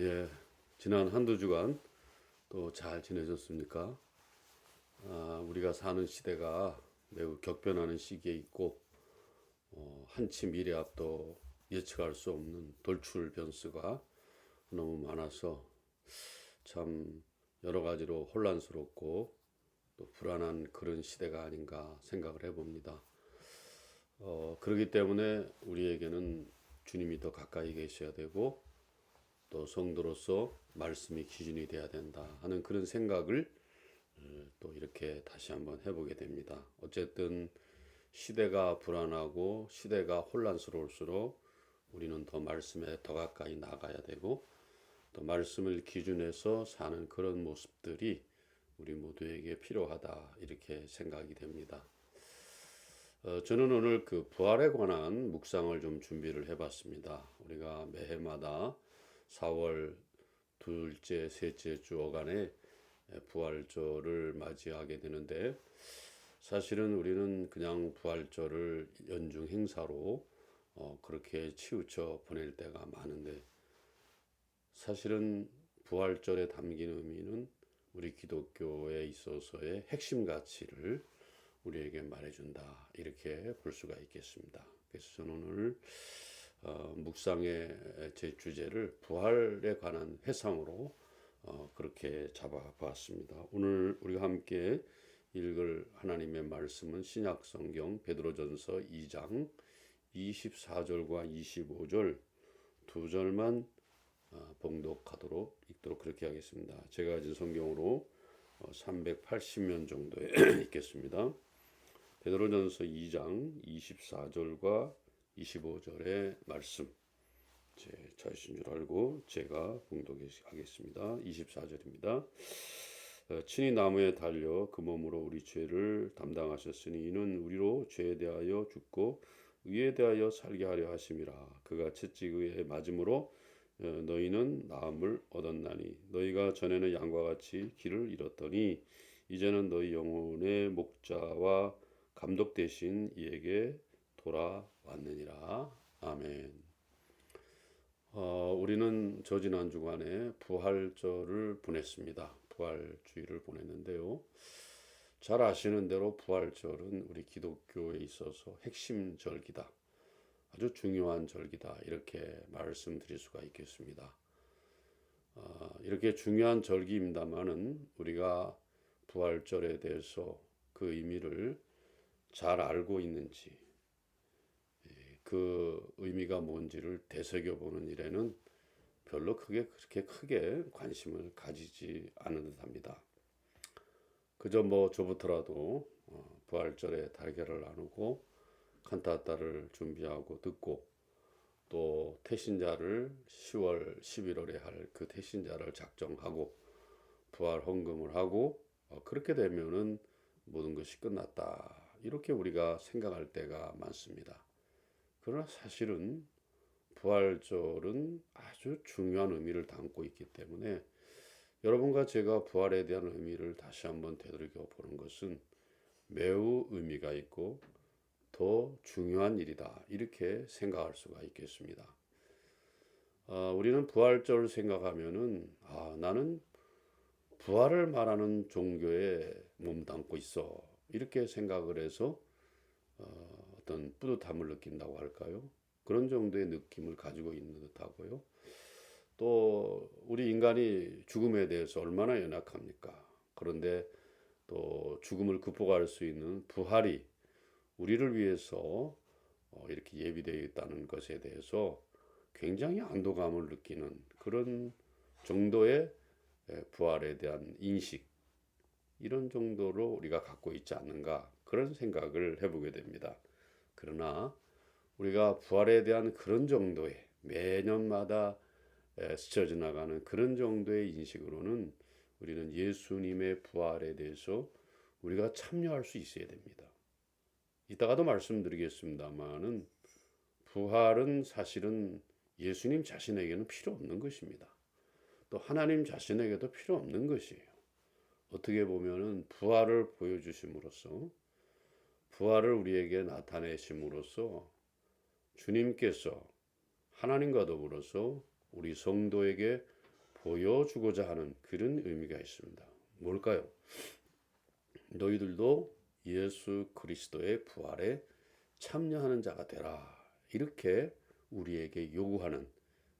예, 지난 한두 주간 또 잘 지내셨습니까? 아, 우리가 사는 시대가 매우 격변하는 시기에 있고 어, 한치 미래 앞도 예측할 수 없는 돌출 변수가 너무 많아서 참 여러 가지로 혼란스럽고 또 불안한 그런 시대가 아닌가 생각을 해봅니다. 어, 그렇기 때문에 우리에게는 주님이 더 가까이 계셔야 되고 또 성도로서 말씀이 기준이 돼야 된다 하는 그런 생각을 어, 또 이렇게 다시 한번 해보게 됩니다. 어쨌든 시대가 불안하고 시대가 혼란스러울수록 우리는 더 말씀에 더 가까이 나가야 되고 또 말씀을 기준해서 사는 그런 모습들이 우리 모두에게 필요하다 이렇게 생각이 됩니다. 어, 저는 오늘 그 부활에 관한 묵상을 좀 준비를 해봤습니다. 우리가 매해마다 4월 둘째, 셋째 주 어간에 부활절을 맞이하게 되는데 사실은 우리는 그냥 부활절을 연중 행사로 어, 그렇게 치우쳐 보낼 때가 많은데 사실은 부활절에 담긴 의미는 우리 기독교에 있어서의 핵심 가치를 우리에게 말해준다 이렇게 볼 수가 있겠습니다. 그래서 저는 오늘 어, 묵상의 제 주제를 부활에 관한 회상으로 어, 그렇게 잡아봤습니다. 오늘 우리가 함께 읽을 하나님의 말씀은 신약 성경 베드로전서 2장 24절과 25절 두 절만 어, 봉독하도록 읽도록 그렇게 하겠습니다. 제가 가진 성경으로 어, 380면 정도에 읽겠습니다. 베드로전서 2장 24절과 25절의 말씀 제 자신 줄 알고 제가 봉독하겠습니다. 24절입니다. 어, 친히 나무에 달려 그 몸으로 우리 죄를 담당하셨으니 이는 우리로 죄에 대하여 죽고 의에 대하여 살게 하려 하심이라 그가 채찍 의에 맞음으로 어, 너희는 나음을 얻었나니 너희가 전에는 양과 같이 길을 잃었더니 이제는 너희 영혼의 목자와 감독 대신 이에게 돌아 왔느니라. 아멘. 어, 우리는 저 지난 주간에 부활절을 보냈습니다. 부활주의를 보냈는데요. 잘 아시는 대로 부활절은 우리 기독교에 있어서 핵심 절기다. 아주 중요한 절기다. 이렇게 말씀드릴 수가 있겠습니다. 어, 이렇게 중요한 절기입니다만은 우리가 부활절에 대해서 그 의미를 잘 알고 있는지 그 의미가 뭔지를 되새겨보는 일에는 별로 크게 그렇게 크게 관심을 가지지 않은 듯합니다. 그저 뭐 저부터라도 어, 부활절에 달걀을 나누고 칸타타를 준비하고 듣고 또 태신자를 10월 11월에 할 그 태신자를 작정하고 부활 헌금을 하고 어, 그렇게 되면은 모든 것이 끝났다 이렇게 우리가 생각할 때가 많습니다. 그러나 사실은 부활절은 아주 중요한 의미를 담고 있기 때문에 여러분과 제가 부활에 대한 의미를 다시 한번 되돌려 보는 것은 매우 의미가 있고 더 중요한 일이다. 이렇게 생각할 수가 있겠습니다. 아, 우리는 부활절을 생각하면은 아, 나는 부활을 말하는 종교에 몸담고 있어. 이렇게 생각을 해서 어, 어떤 뿌듯함을 느낀다고 할까요? 그런 정도의 느낌을 가지고 있는 듯하고요. 또 우리 인간이 죽음에 대해서 얼마나 연약합니까? 그런데 또 죽음을 극복할 수 있는 부활이 우리를 위해서 어, 이렇게 예비되어 있다는 것에 대해서 굉장히 안도감을 느끼는 그런 정도의 부활에 대한 인식 이런 정도로 우리가 갖고 있지 않는가 그런 생각을 해보게 됩니다. 그러나 우리가 부활에 대한 그런 정도의 매년마다 스쳐 지나가는 그런 정도의 인식으로는 우리는 예수님의 부활에 대해서 우리가 참여할 수 있어야 됩니다. 이따가도 말씀드리겠습니다만은 부활은 사실은 예수님 자신에게는 필요 없는 것입니다. 또 하나님 자신에게도 필요 없는 것이에요. 어떻게 보면은 부활을 보여주심으로써 부활을 우리에게 나타내심으로써 주님께서 하나님과 더불어서 우리 성도에게 보여주고자 하는 그런 의미가 있습니다. 뭘까요? 너희들도 예수 그리스도의 부활에 참여하는 자가 되라. 이렇게 우리에게 요구하는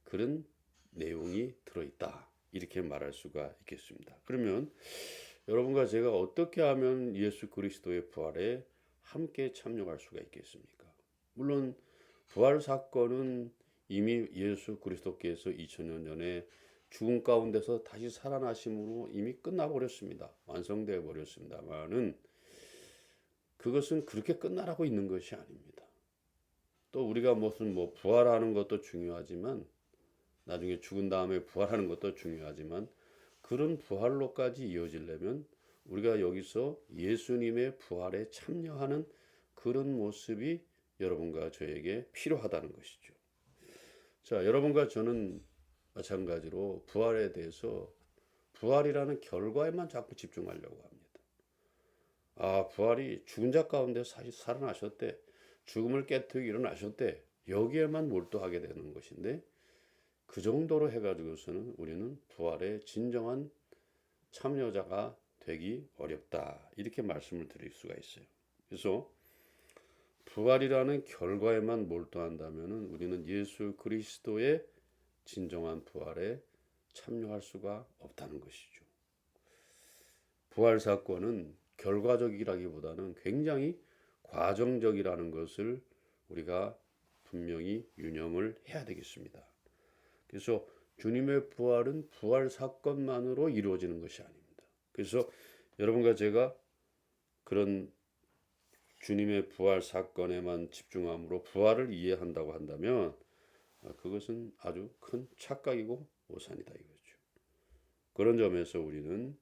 그런 내용이 들어있다. 이렇게 말할 수가 있겠습니다. 그러면 여러분과 제가 어떻게 하면 예수 그리스도의 부활에 함께 참여할 수가 있겠습니까? 물론 부활 사건은 이미 예수 그리스도께서 2000년 전에 죽음 가운데서 다시 살아나심으로 이미 끝나버렸습니다. 완성되어 버렸습니다만은 그것은 그렇게 끝나라고 있는 것이 아닙니다. 또 우리가 무슨 뭐 부활하는 것도 중요하지만 나중에 죽은 다음에 부활하는 것도 중요하지만 그런 부활로까지 이어지려면 우리가 여기서 예수님의 부활에 참여하는 그런 모습이 여러분과 저에게 필요하다는 것이죠. 자, 여러분과 저는 마찬가지로 부활에 대해서 부활이라는 결과에만 자꾸 집중하려고 합니다. 아, 부활이 죽은 자 가운데 사실 살아나셨대. 죽음을 깨뜨리고 일어나셨대. 여기에만 몰두하게 되는 것인데 그 정도로 해가지고서는 우리는 부활의 진정한 참여자가 되기 어렵다. 이렇게 말씀을 드릴 수가 있어요. 그래서 부활이라는 결과에만 몰두한다면 우리는 예수 그리스도의 진정한 부활에 참여할 수가 없다는 것이죠. 부활 사건은 결과적이라기보다는 굉장히 과정적이라는 것을 우리가 분명히 유념을 해야 되겠습니다. 그래서 주님의 부활은 부활 사건만으로 이루어지는 것이 아닙니다. 그래서 여러분과 제가 그런 주님의 부활 사건에만 집중함으로 부활을 이해한다고 한다면 그것은 아주 큰 착각이고 오산이다 이거죠. 그런 점에서 우리는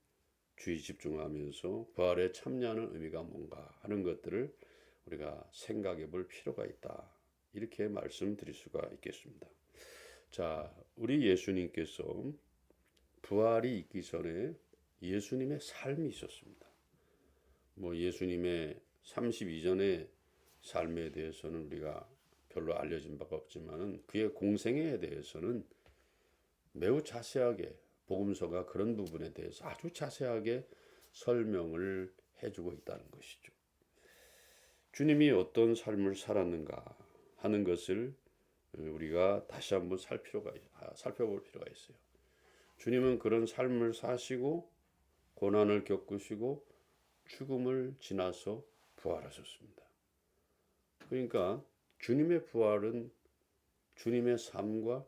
주의 집중하면서 부활에 참여하는 의미가 뭔가 하는 것들을 우리가 생각해 볼 필요가 있다. 이렇게 말씀드릴 수가 있겠습니다. 자, 우리 예수님께서 부활이 있기 전에 예수님의 삶이 있었습니다. 뭐 예수님의 32전의 삶에 대해서는 우리가 별로 알려진 바가 없지만은 그의 공생애에 대해서는 매우 자세하게 복음서가 그런 부분에 대해서 아주 자세하게 설명을 해주고 있다는 것이죠. 주님이 어떤 삶을 살았는가 하는 것을 우리가 다시 한번 살 필요가 살펴볼 필요가 있어요. 주님은 그런 삶을 사시고 고난을 겪으시고 죽음을 지나서 부활하셨습니다. 그러니까 주님의 부활은 주님의 삶과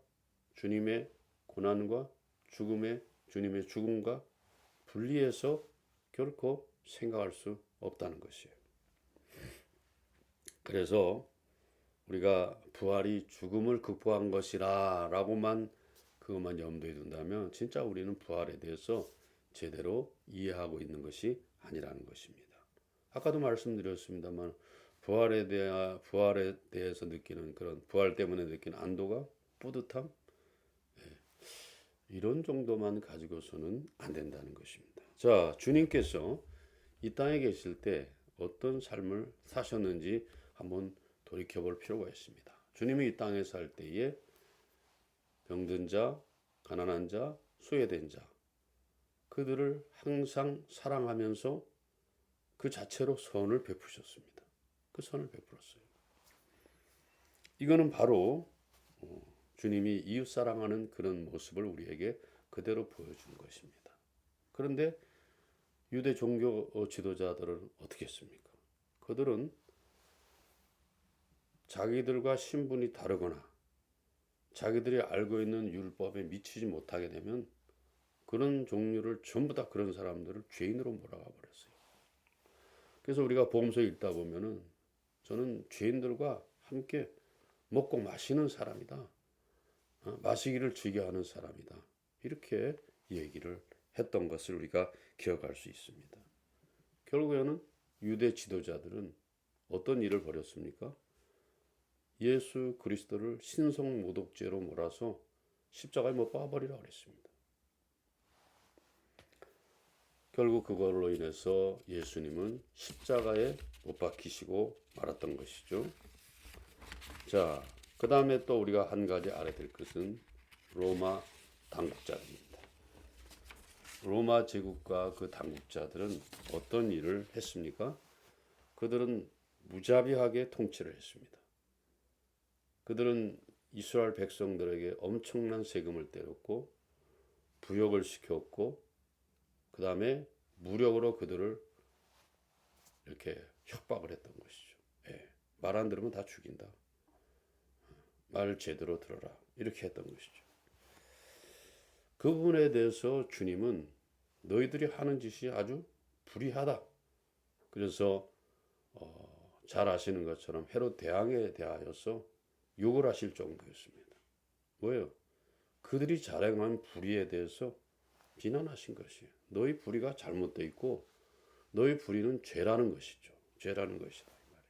주님의 고난과 죽음의 주님의 죽음과 분리해서 결코 생각할 수 없다는 것이에요. 그래서 우리가 부활이 죽음을 극복한 것이라라고만 그것만 염두에 둔다면 진짜 우리는 부활에 대해서 제대로 이해하고 있는 것이 아니라는 것입니다. 아까도 말씀드렸습니다만 부활에 대해 부활에 대해서 느끼는 그런 부활 때문에 느끼는 안도가 뿌듯함 예, 이런 정도만 가지고서는 안 된다는 것입니다. 자, 주님께서 이 땅에 계실 때 어떤 삶을 사셨는지 한번 돌이켜 볼 필요가 있습니다. 주님이 이 땅에 살 때에 병든 자, 가난한 자, 소외된 자 그들을 항상 사랑하면서 그 자체로 선을 베푸셨습니다. 그 선을 베풀었어요. 이거는 바로 어, 주님이 이웃 사랑하는 그런 모습을 우리에게 그대로 보여준 것입니다. 그런데 유대 종교 지도자들은 어떻게 했습니까? 그들은 자기들과 신분이 다르거나 자기들이 알고 있는 율법에 미치지 못하게 되면 그런 종류를 전부 다 그런 사람들을 죄인으로 몰아가 버렸어요. 그래서 우리가 보험서 읽다 보면은 저는 죄인들과 함께 먹고 마시는 사람이다. 어? 마시기를 즐겨하는 사람이다. 이렇게 얘기를 했던 것을 우리가 기억할 수 있습니다. 결국에는 유대 지도자들은 어떤 일을 벌였습니까? 예수 그리스도를 신성 모독죄로 몰아서 십자가에 못 박아버리라 그랬습니다. 결국 그걸로 인해서 예수님은 십자가에 못 박히시고 말았던 것이죠. 자, 그 다음에 또 우리가 한 가지 알아야 될 것은 로마 당국자들입니다. 로마 제국과 그 당국자들은 어떤 일을 했습니까? 그들은 무자비하게 통치를 했습니다. 그들은 이스라엘 백성들에게 엄청난 세금을 때렸고 부역을 시켰고 그 다음에 무력으로 그들을 이렇게 협박을 했던 것이죠. 예, 말안 들으면 다 죽인다. 말 제대로 들어라. 이렇게 했던 것이죠. 그 부분에 대해서 주님은 너희들이 하는 짓이 아주 불의하다. 그래서 어, 잘 아시는 것처럼 헤롯 대왕에 대하여서 욕을 하실 정도였습니다. 뭐예요? 그들이 자행한 불의에 대해서 비난하신 것이에요. 너희 불의가 잘못되어 있고 너희 불의는 죄라는 것이죠. 죄라는 것이다 이 말이에요.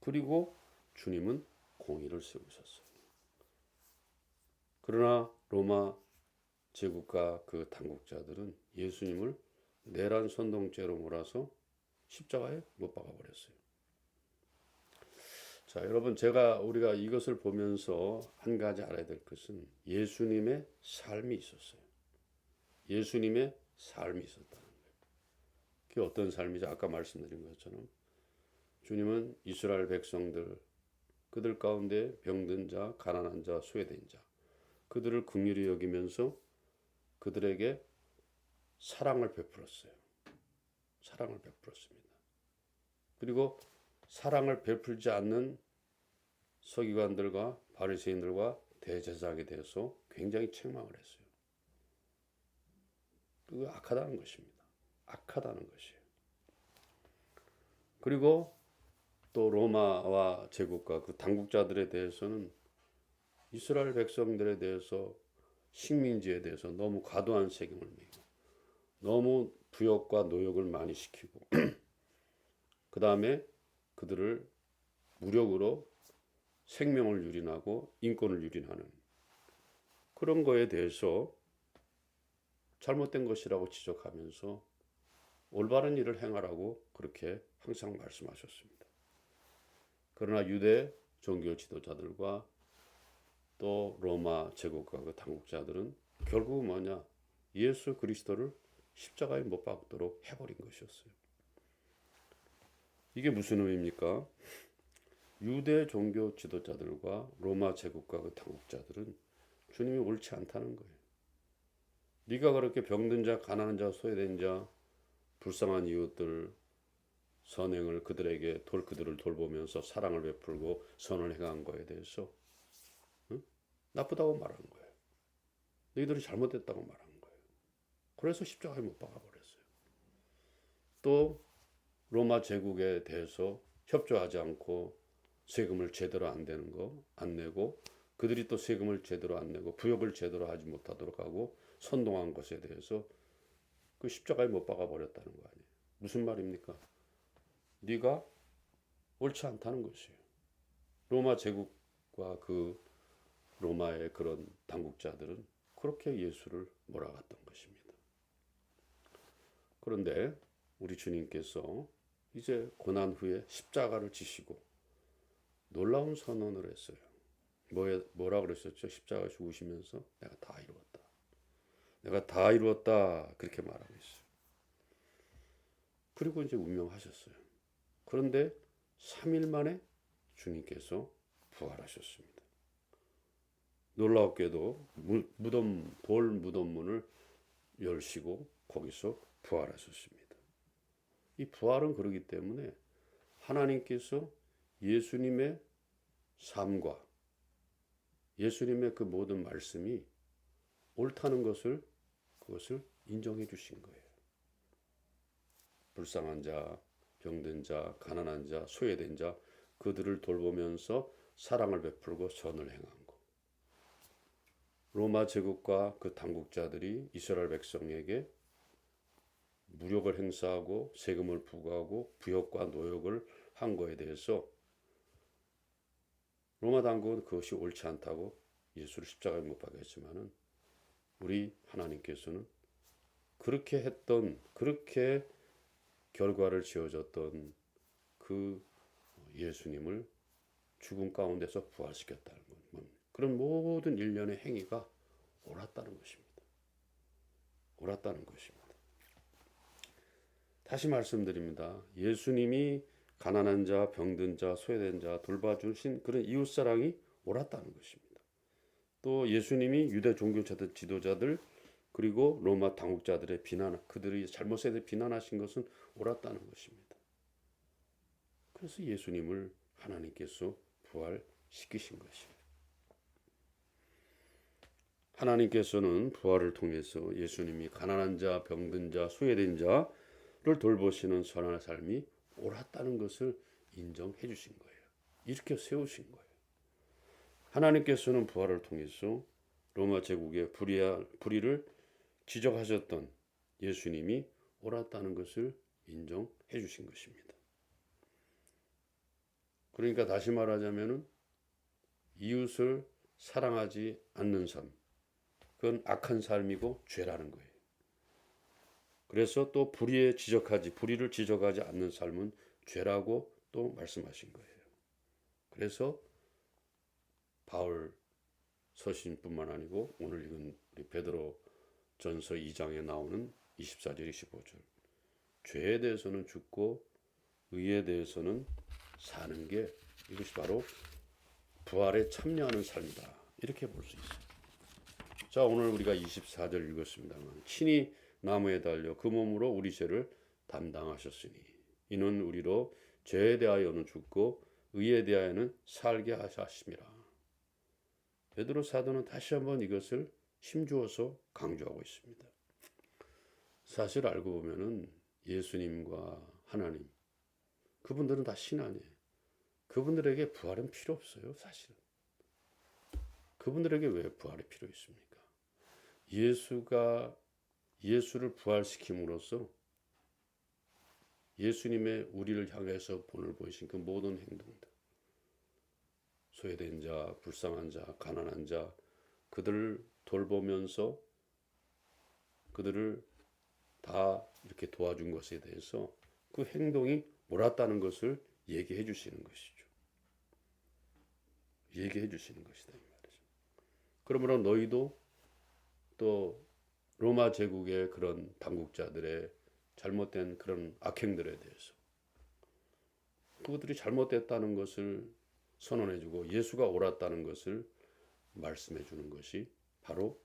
그리고 주님은 공의를 세우셨어요. 그러나 로마 제국과 그 당국자들은 예수님을 내란 선동죄로 몰아서 십자가에 못 박아 버렸어요. 자, 여러분 제가 우리가 이것을 보면서 한 가지 알아야 될 것은 예수님의 삶이 있었어요. 예수님의 삶이 있었다는 거예요. 그게 어떤 삶이죠? 아까 말씀드린 것처럼 주님은 이스라엘 백성들 그들 가운데 병든 자, 가난한 자, 소외된 자 그들을 긍휼히 여기면서 그들에게 사랑을 베풀었어요. 사랑을 베풀었습니다. 그리고 사랑을 베풀지 않는 서기관들과 바리새인들과 대제사장에 대해서 굉장히 책망을 했어요. 그거 악하다는 것입니다. 악하다는 것이에요. 그리고 또 로마와 제국과 그 당국자들에 대해서는 이스라엘 백성들에 대해서 식민지에 대해서 너무 과도한 세금을 매고 너무 부역과 노역을 많이 시키고 그 다음에 그들을 무력으로 생명을 유린하고 인권을 유린하는 그런 거에 대해서 잘못된 것이라고 지적하면서 올바른 일을 행하라고 그렇게 항상 말씀하셨습니다. 그러나 유대 종교 지도자들과 또 로마 제국과 그 당국자들은 결국 뭐냐 예수 그리스도를 십자가에 못 박도록 해버린 것이었어요. 이게 무슨 의미입니까? 유대 종교 지도자들과 로마 제국과 그 당국자들은 주님이 옳지 않다는 거예요. 네가 그렇게 병든 자, 가난한 자, 소외된 자, 불쌍한 이웃들 선행을 그들에게 돌 그들을 돌보면서 사랑을 베풀고 선을 행한 거에 대해서 응? 나쁘다고 말한 거예요. 너희들이 잘못했다고 말한 거예요. 그래서 십자가에 못 박아 버렸어요. 또 로마 제국에 대해서 협조하지 않고 세금을 제대로 안 되는 거 안 내고 그들이 또 세금을 제대로 안 내고 부역을 제대로 하지 못하도록 하고 선동한 것에 대해서 그 십자가에 못 박아 버렸다는 거 아니에요. 무슨 말입니까? 네가 옳지 않다는 것이에요. 로마 제국과 그 로마의 그런 당국자들은 그렇게 예수를 몰아갔던 것입니다. 그런데 우리 주님께서 이제 고난 후에 십자가를 지시고 놀라운 선언을 했어요. 뭐에, 뭐라 그러셨죠? 십자가 죽으시면서 내가 다 이루었다. 내가 다 이루었다. 그렇게 말하고 있어요. 그리고 이제 운명하셨어요. 그런데 3일 만에 주님께서 부활하셨습니다. 놀랍게도 무덤 돌 무덤 문을 열시고 거기서 부활하셨습니다. 이 부활은 그러기 때문에 하나님께서 예수님의 삶과 예수님의 그 모든 말씀이 옳다는 것을 그것을 인정해 주신 거예요. 불쌍한 자, 병든 자, 가난한 자, 소외된 자 그들을 돌보면서 사랑을 베풀고 선을 행한 것. 로마 제국과 그 당국자들이 이스라엘 백성에게 무력을 행사하고 세금을 부과하고 부역과 노역을 한 거에 대해서 로마 당국은 그것이 옳지 않다고 예수를 십자가에 못 박았지만은 우리 하나님께서는 그렇게 했던 그렇게 결과를 지어졌던 그 예수님을 죽음 가운데서 부활시켰다는 것. 그런 모든 일련의 행위가 옳았다는 것입니다. 옳았다는 것입니다. 다시 말씀드립니다. 예수님이 가난한 자, 병든 자, 소외된 자 돌봐주신 그런 이웃 사랑이 옳았다는 것입니다. 또 예수님이 유대 종교 지도자들 그리고 로마 당국자들의 비난, 그들이 잘못에 대해 비난하신 것은 옳았다는 것입니다. 그래서 예수님을 하나님께서 부활시키신 것이에요. 하나님께서는 부활을 통해서 예수님이 가난한 자, 병든 자, 소외된 자를 돌보시는 선한 삶이 옳았다는 것을 인정해 주신 거예요. 이렇게 세우신 거예요. 하나님께서는 부활을 통해서 로마 제국의 불의야, 불의를 지적하셨던 예수님이 옳았다는 것을 인정해 주신 것입니다. 그러니까 다시 말하자면은 이웃을 사랑하지 않는 삶, 그건 악한 삶이고 죄라는 거예요. 그래서 또 불의에 지적하지 불의를 지적하지 않는 삶은 죄라고 또 말씀하신 거예요. 그래서 바울 서신뿐만 아니고 오늘 읽은 우리 베드로 전서 2장에 나오는 24절 25절 죄에 대해서는 죽고 의에 대해서는 사는 게 이것이 바로 부활에 참여하는 삶이다. 이렇게 볼 수 있어요. 자, 오늘 우리가 24절 읽었습니다만 친히 나무에 달려 그 몸으로 우리 죄를 담당하셨으니 이는 우리로 죄에 대하여는 죽고 의에 대하여는 살게 하셨습니다. 베드로 사도는 다시 한번 이것을 힘주어서 강조하고 있습니다. 사실 알고 보면은 예수님과 하나님 그분들은 다 신하니에요. 그분들에게 부활은 필요 없어요, 사실은. 그분들에게 왜 부활이 필요 있습니까? 예수가 예수를 부활시킴으로써 예수님의 우리를 향해서 본을 보이신 그 모든 행동들 소외된 자, 불쌍한 자, 가난한 자 그들을 돌보면서 그들을 다 이렇게 도와준 것에 대해서 그 행동이 옳았다는 것을 얘기해 주시는 것이죠. 얘기해 주시는 것이다. 그러므로 너희도 또 로마 제국의 그런 당국자들의 잘못된 그런 악행들에 대해서 그것들이 잘못됐다는 것을 선언해주고 예수가 옳았다는 것을 말씀해주는 것이 바로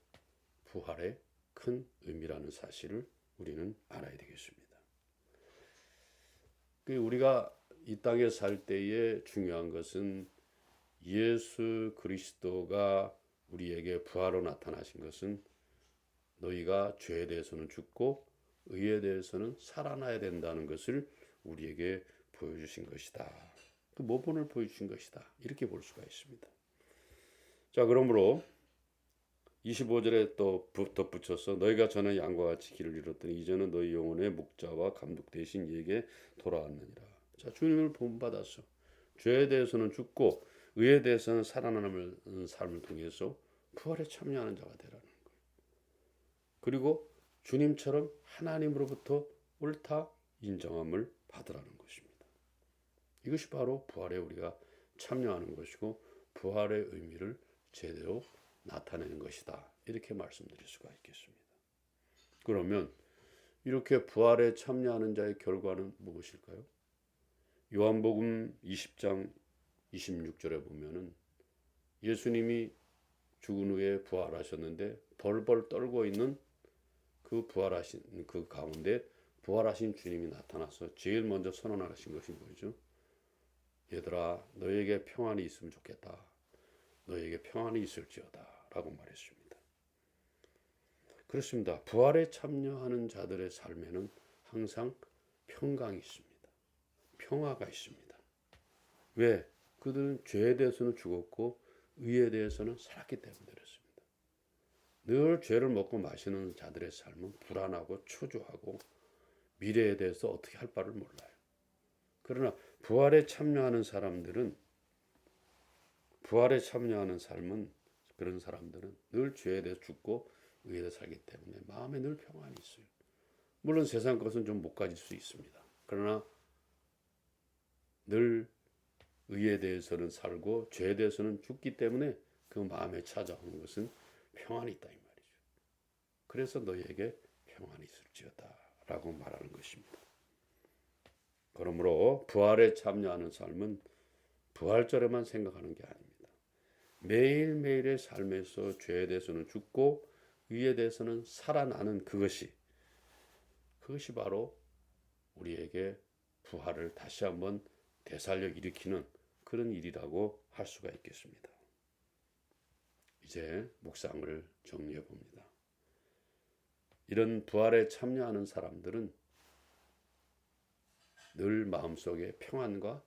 부활의 큰 의미라는 사실을 우리는 알아야 되겠습니다. 그 우리가 이 땅에 살 때에 중요한 것은 예수 그리스도가 우리에게 부활로 나타나신 것은 너희가 죄에 대해서는 죽고 의에 대해서는 살아나야 된다는 것을 우리에게 보여주신 것이다. 그 모본을 보여주신 것이다. 이렇게 볼 수가 있습니다. 자, 그러므로 25절에 또 덧붙여서 너희가 전에 양과 같이 길을 잃었더니 이제는 너희 영혼의 목자와 감독 대신 이에게 돌아왔느니라. 자, 주님을 본받았어. 죄에 대해서는 죽고 의에 대해서는 살아나는 삶을 통해서 부활에 참여하는 자가 되라는 그리고 주님처럼 하나님으로부터 옳다 인정함을 받으라는 것입니다. 이것이 바로 부활에 우리가 참여하는 것이고 부활의 의미를 제대로 나타내는 것이다. 이렇게 말씀드릴 수가 있겠습니다. 그러면 이렇게 부활에 참여하는 자의 결과는 무엇일까요? 요한복음 20장 26절에 보면은 예수님이 죽은 후에 부활하셨는데 벌벌 떨고 있는 그 부활하신 그 가운데 부활하신 주님이 나타나서 제일 먼저 선언하신 것이 뭐죠? 얘들아 너에게 평안이 있으면 좋겠다. 너에게 평안이 있을지어다 라고 말했습니다. 그렇습니다. 부활에 참여하는 자들의 삶에는 항상 평강이 있습니다. 평화가 있습니다. 왜? 그들은 죄에 대해서는 죽었고 의에 대해서는 살았기 때문에. 늘 죄를 먹고 마시는 자들의 삶은 불안하고 초조하고 미래에 대해서 어떻게 할 바를 몰라요. 그러나 부활에 참여하는 사람들은 부활에 참여하는 삶은 그런 사람들은 늘 죄에 대해 죽고 의에 대해 살기 때문에 마음에 늘 평안이 있어요. 물론 세상 것은 좀 못 가질 수 있습니다. 그러나 늘 의에 대해서는 살고 죄에 대해서는 죽기 때문에 그 마음에 찾아오는 것은 평안이 있다 이 말이죠. 그래서 너희에게 평안이 있을지어다라고 말하는 것입니다. 그러므로 부활에 참여하는 삶은 부활절에만 생각하는 게 아닙니다. 매일매일의 삶에서 죄에 대해서는 죽고 의에 대해서는 살아나는 그것이 그것이 바로 우리에게 부활을 다시 한번 되살려 일으키는 그런 일이라고 할 수가 있겠습니다. 이제 묵상을 정리해 봅니다. 이런 부활에 참여하는 사람들은 늘 마음속에 평안과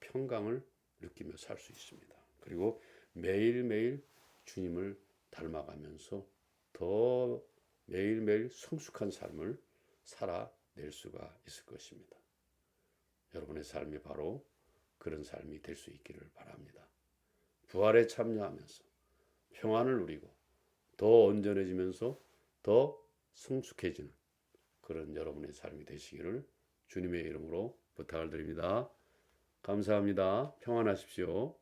평강을 느끼며 살 수 있습니다. 그리고 매일매일 주님을 닮아가면서 더 매일매일 성숙한 삶을 살아낼 수가 있을 것입니다. 여러분의 삶이 바로 그런 삶이 될 수 있기를 바랍니다. 부활에 참여하면서 평안을 누리고 더 온전해지면서 더 성숙해지는 그런 여러분의 삶이 되시기를 주님의 이름으로 부탁을 드립니다. 감사합니다. 평안하십시오.